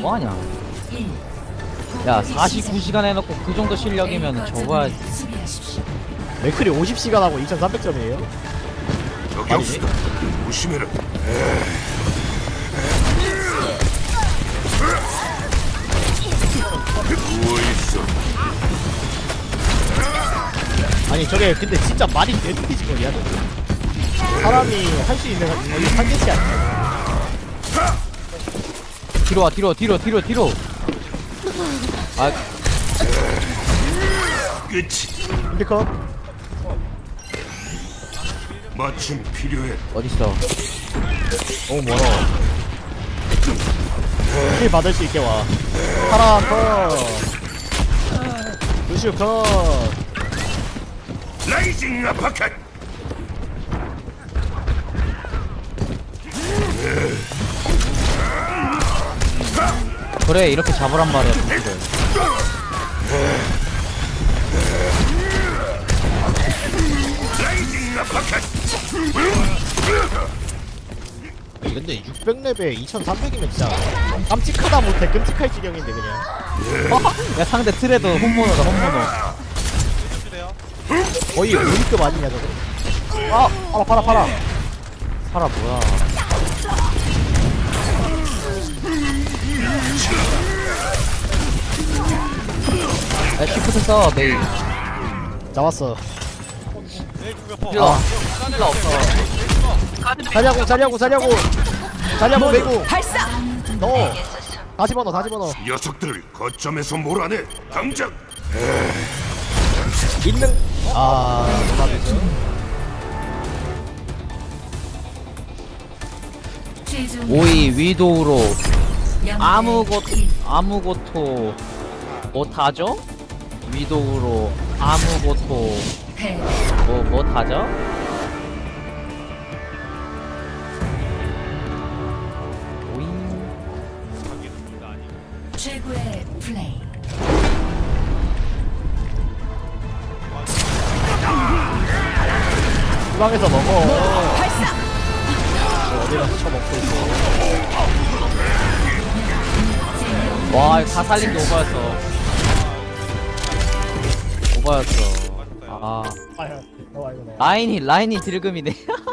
뭐하냐 야 49시간 해놓고 그 정도 실력이면 저거야 맥클이 50시간 하고 2300점이에요? 저격수다. 조심해라. 누워있어. 아니 저게 근데 진짜 말이 되는 피지컬이야 저게. 사람이 할 수 있는 거의 한계치 아니야 뒤로 와 뒤로 뒤로 뒤로 뒤로. 아. 끝이. 근데컷 마침 필요해. 어딨어? 너무 멀어. 힐 받을 수 있게 와. 파라 컷. 루시오 컷. 라이징 아파켓. 그래 이렇게 잡으란 말이야 아파켓. 근데 600레벨 2300이면 진짜 깜찍하다 못해. 끔찍할 지경인데 그냥. 야 상대 트레도 홈모노다 홈모노 거의 5위급 아니냐 저거? 아! 팔아 팔아 팔아. 살아 뭐야 써 메이 잡았어 힐러 힐러 없어 자리하고 자리하고 자리하고. 자리하고 매고. 넣어 다 집어넣어 다 집어넣어 녀석들을 거점에서 몰아내. 당장. 있는 아 오이 위도우로. 아무것 아무것도 못하죠? 위도우로 아무것도 뭐 못하죠? 오이 최고의 플레이. 주방에서 먹어 어디 가서 쳐먹고 있어 와, 다 살린 게 오바였어. 오바였어. 아, 이거 너 라인이, 라인이 딜금이네.